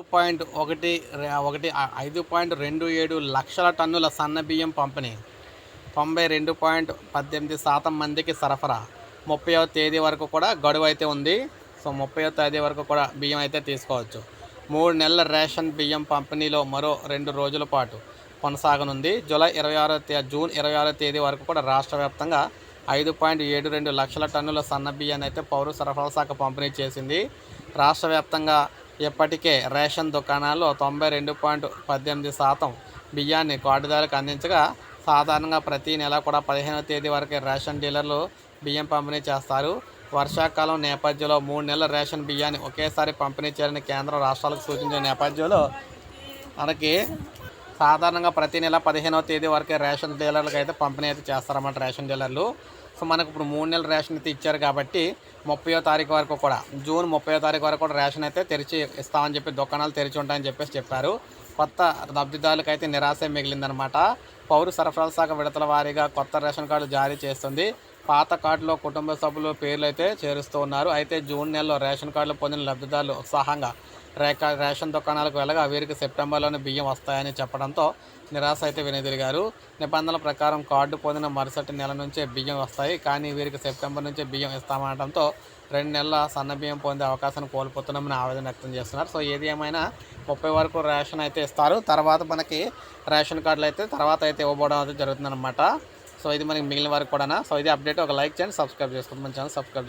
ఐదు పాయింట్ ఒకటి ఒకటి ఐదు పాయింట్ రెండు ఏడు లక్షల టన్నుల సన్న బియ్యం పంపిణీ. తొంభై రెండు పాయింట్ పద్దెనిమిది శాతం మందికి సరఫరా. ముప్పైవ తేదీ వరకు కూడా గడువు అయితే ఉంది. సో ముప్పైవ తేదీ వరకు కూడా బియ్యం అయితే తీసుకోవచ్చు. మూడు నెలల రేషన్ బియ్యం పంపిణీలో మరో రెండు రోజుల పాటు కొనసాగనుంది. జూలై ఇరవై ఆరో జూన్ ఇరవై ఆరో తేదీ వరకు కూడా రాష్ట్ర వ్యాప్తంగా ఐదు పాయింట్ ఏడు రెండు లక్షల టన్నుల సన్న బియ్యాన్ని అయితే పౌర సరఫరా శాఖ పంపిణీ చేసింది. రాష్ట్ర వ్యాప్తంగా ఇప్పటికే రేషన్ దుకాణాల్లో తొంభై రెండు పాయింట్ పద్దెనిమిది శాతం బియ్యాన్ని కార్డుదారులకు అందించగా సాధారణంగా ప్రతి నెల కూడా పదిహేనవ తేదీ వరకే రేషన్ డీలర్లు బియ్యం పంపిణీ చేస్తారు. వర్షాకాలం నేపథ్యంలో మూడు నెలల రేషన్ బియ్యాన్ని ఒకేసారి పంపిణీ చేయాలని కేంద్రం రాష్ట్రాలకు సూచించిన నేపథ్యంలో మనకి సాధారణంగా ప్రతి నెల పదిహేనవ తేదీ వరకే రేషన్ డీలర్లకు అయితే పంపిణీ అయితే చేస్తారన్నమాట రేషన్ డీలర్లు. సో మనకు ఇప్పుడు మూడు నెలల రేషన్ అయితే ఇచ్చారు కాబట్టి ముప్పయో తారీఖు వరకు కూడా జూన్ ముప్పయో తారీఖు వరకు కూడా రేషన్ అయితే తెరిచి ఇస్తామని చెప్పి దుకాణాలు తెరిచి ఉంటాయని చెప్పేసి చెప్పారు. కొత్త లబ్ధిదారులకు అయితే నిరాశ మిగిలిందనమాట పౌర సరఫరాల శాఖ విడతల వారీగా కొత్త రేషన్ కార్డు జారీ చేస్తుంది. పాత కార్డులో కుటుంబ సభ్యుల పేర్లు అయితే చేరుస్తూ ఉన్నారు. అయితే జూన్ నెలలో రేషన్ కార్డులు పొందిన లబ్ధిదారులు ఉత్సాహంగా రేక రేషన్ దుకాణాలకు వెళ్ళగా వీరికి సెప్టెంబర్లోనే బియ్యం వస్తాయని చెప్పడంతో నిరాశ అయితే వెనుదిరిగారు. నిబంధనల ప్రకారం కార్డు పొందిన మరుసటి నెల నుంచే బియ్యం వస్తాయి. కానీ వీరికి సెప్టెంబర్ నుంచే బియ్యం ఇస్తామనడంతో రెండు నెలల సన్న బియ్యం పొందే అవకాశం కోల్పోతున్నామని ఆవేదన వ్యక్తం చేస్తున్నారు. సో ఏది ఏమైనా ముప్పై వరకు రేషన్ అయితే ఇస్తారు. తర్వాత మనకి రేషన్ కార్డులు అయితే తర్వాత అయితే ఇవ్వబోవడం అయితే జరుగుతుందన్నమాట. సో ఇది మనకి మిగిలిన వరకు కూడా సో ఇది అప్డేట్ ఒక లైక్ చేయండి సబ్స్క్రైబ్ చేసుకోండి. మన ఛానల్ సబ్స్క్రైబ్